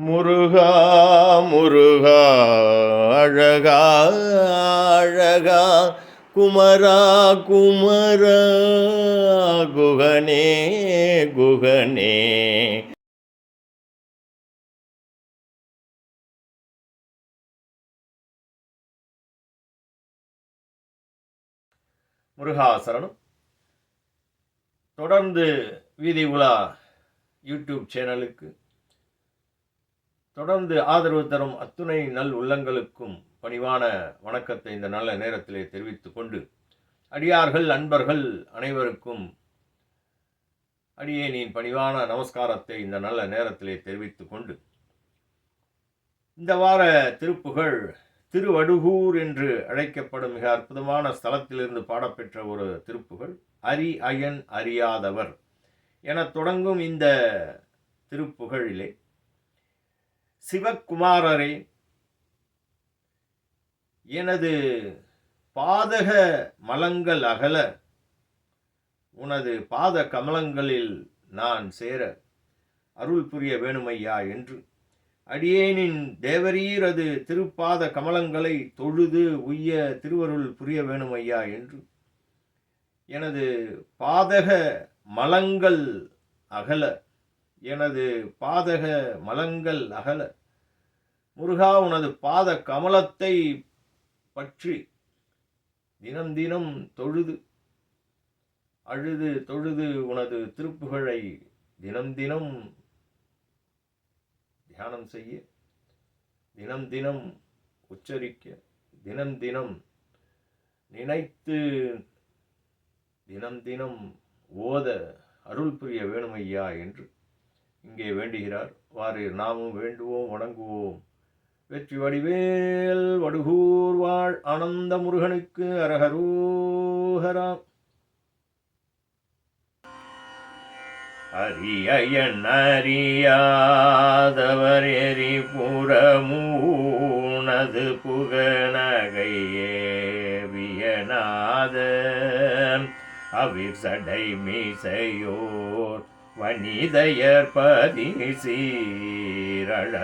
முருகா முருகா அழகா அழகா குமரா குமரா குகனே குகனே. முருகாசரணம் தொடர்ந்து வீதி உலா யூடியூப் சேனலுக்கு தொடர்ந்து ஆதரவு தரும் அத்துணை நல் உள்ளங்களுக்கும் பணிவான வணக்கத்தை இந்த நல்ல நேரத்திலே தெரிவித்துக் கொண்டு அடியார்கள் அன்பர்கள் அனைவருக்கும் அடியேனின் பணிவான நமஸ்காரத்தை இந்த நல்ல நேரத்திலே தெரிவித்துக் கொண்டு இந்த வார திருப்புகழ் திருவடுகூர் என்று அழைக்கப்படும் மிக அற்புதமான ஸ்தலத்திலிருந்து பாடப்பெற்ற ஒரு திருப்புகழ் அரி அயன் அறியாதவர். என தொடங்கும் இந்த திருப்புகழிலே சிவக்குமாரரே எனது பாதக மலங்கள் அகல உனது பாத கமலங்களில் நான் சேர அருள் புரிய வேணுமையா என்று. அடியேனின் தேவரீரது திருப்பாத கமலங்களை தொழுது உய்ய திருவருள் புரிய வேணுமையா என்று. எனது பாதக மலங்கள் அகல எனது பாதக மலங்கள் அகல. முருகா உனது பாத கமலத்தை பற்றி தினம் தினம் தொழுது அழுது தொழுது உனது திருப்புகழை தினம் தினம் தியானம் செய்ய தினம் தினம் உச்சரிக்க தினம் தினம் நினைத்து தினம் தினம் ஓத அருள் புரிய வேணுமையா என்று இங்கே வேண்டுகிறார். வாரீர் நாமும் வேண்டுவோம் வணங்குவோம். வெற்றி வடிவேல் வடுகூர் வாழ் ஆனந்த முருகனுக்கு அரகரூஹராம் அரியன் அறியாதவர் எரிபுறமூனது புகநகையே வியனாத அவிர் சடை மீசையோர் வனிதையர் பதி சீரழலையும்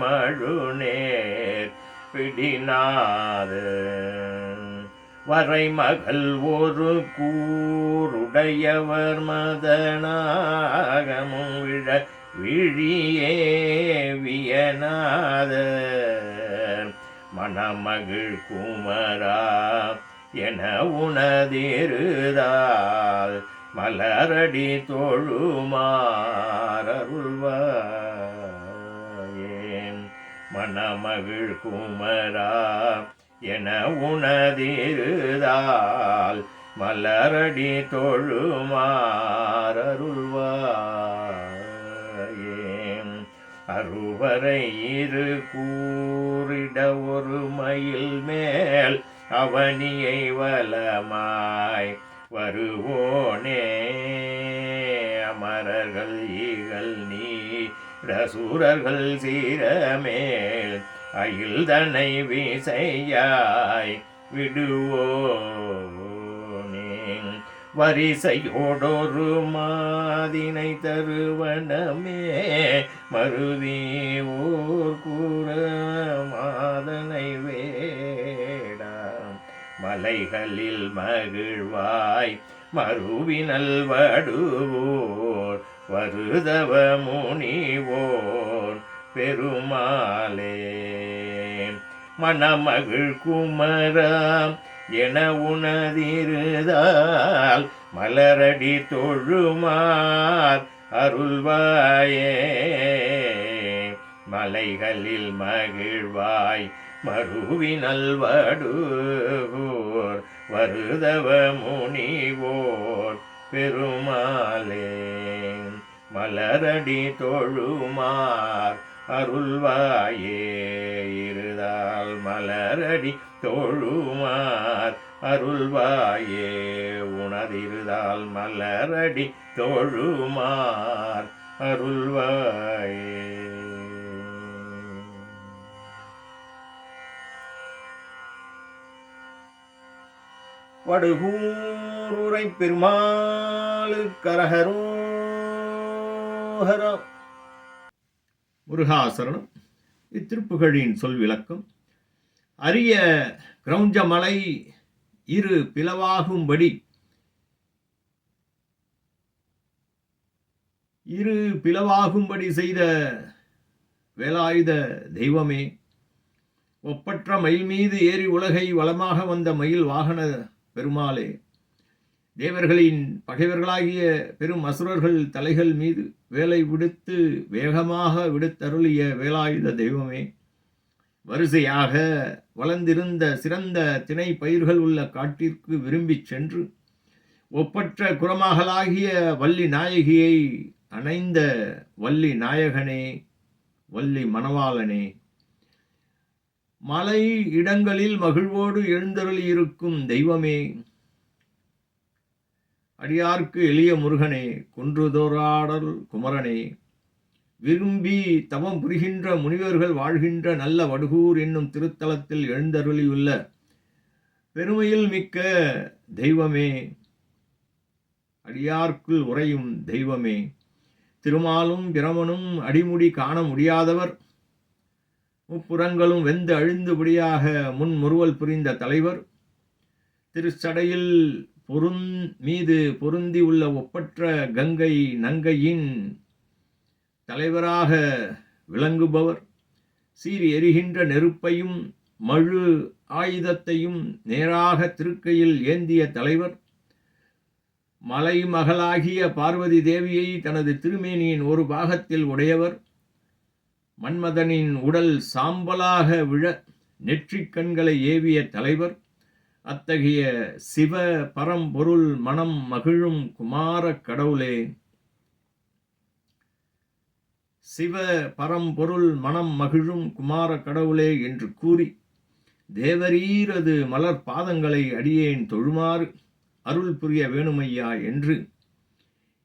மழுநேர் பிடினாது வரைமகள் ஒரு கூருடையவர் மதனாகமும் விழ விழியேவியநாத மணமகிழ் குமரா என உணதிருதால் மலரடி தொழுமாறருள்வாயேன். மணமகிழ் குமரா என உணதிருதால் மலரடி தொழுமாறருள்வாயேன். அருவரை இரு கூறிட ஒரு மயில் மேல் அவனியை வலமாய் வருவோனே. அமரர்கள் ஈகள் நீ ரசூரர்கள் சீரமேல் அயில் தன்னை விசையாய் விடுவோனே. வரிசையோடொரு மாதினை தருவனமே மருதி ஊர் கூற மலைகளில் மகிழ்வாய் மறுவினல் வடுவோர் வருதவ முனிவோர் பெருமாளே. மணமகிழ் குமராம் என உணதிருதால் மலரடி தொழுமார் அருள்வாயே. மலைகளில் மகிழ்வாய் மருவி நல்வடுவோர் வருதவ முனிவோர் பெருமாளே. மலரடி தொழுமார் அருள்வாயே இருதால் மலரடி தோழுமார் அருள்வாயே. உணதிருதால் மலரடி தோழுமார் அருள்வாய் வடுகூருரை பெருமாளு கரகரோஹரம் முருகாசரணம். இத்திருப்புகழின் சொல் விளக்கம். அரிய கிரௌஞ்சமலை இரு பிளவாகும்படி இரு பிளவாகும்படி செய்த வேலாயுத தெய்வமே. ஒப்பற்ற மயில் மீது ஏறி உலகை வளமாக வந்த மயில் வாகன பெருமாளே தேவர்களின் பகைவர்களாகிய பெரும் அசுரர்கள் தலைகள் மீது வேலை விடுத்து வேகமாக விடுத்தருளிய வேலாயுத தெய்வமே வரிசையாக வளர்ந்திருந்த சிறந்த திணை பயிர்கள் உள்ள காட்டிற்கு விரும்பிச் சென்று ஒப்பற்ற குரமகளாகிய வள்ளி நாயகியை அணைந்த வள்ளி நாயகனே வள்ளி மணவாளனே மலை இடங்களில் மகிழ்வோடு எழுந்தருளியிருக்கும் தெய்வமே. அடியார்க்கு எளிய முருகனே குன்றுதோராடல் குமரனே விரும்பி தவம் புரிகின்ற முனிவர்கள் வாழ்கின்ற நல்ல வடுகூர் என்னும் திருத்தலத்தில் எழுந்தருளியுள்ள பெருமையில் மிக்க தெய்வமே. அடியார்க்குள் உறையும் தெய்வமே. திருமாலும் பிரமனும் அடிமுடி காண முடியாதவர் முப்புறங்களும் வெந்து அழிந்துபடியாக முன் முறுவல் புரிந்த தலைவர் திருச்சடையில் பொருந் மீது பொருந்தி உள்ள ஒப்பற்ற கங்கை நங்கையின் தலைவராக விளங்குபவர் சீறி எரிகின்ற நெருப்பையும் மழு ஆயுதத்தையும் நேராக திருக்கையில் ஏந்திய தலைவர் மலைமகளாகிய பார்வதி தேவியை தனது திருமேனியின் ஒரு பாகத்தில் உடையவர் மன்மதனின் உடல் சாம்பலாக விழ நெற்றிக் கண்களை ஏவிய தலைவர் அத்தகைய சிவ பரம்பொருள் மனம் மகிழும் குமார கடவுளே. சிவ பரம்பொருள் மனம் மகிழும் குமார கடவுளே என்று கூறி தேவரீரது மலர் பாதங்களை அடியேன் தொழுமாறு அருள் புரிய வேணுமையா? என்று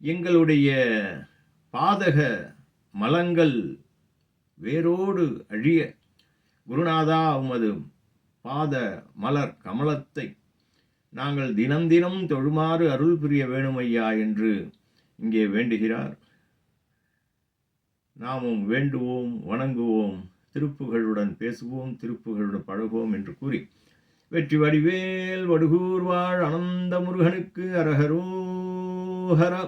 எங்களுடைய பாதக மலங்கள் வேரோடு அழிய குருநாதா உமது பாத மலர் கமலத்தை நாங்கள் தினம் தினம் தொழுமாறு அருள் புரிய வேணுமையா என்று இங்கே வேண்டுகிறார். நாமும் வேண்டுவோம் வணங்குவோம் திருப்புகளுடன் பேசுவோம் திருப்புகளுடன் பழகுவோம் என்று கூறி வெற்றி வடிவேல் வடுகூர் வாழ் அனந்த முருகனுக்கு அரகரோஹரா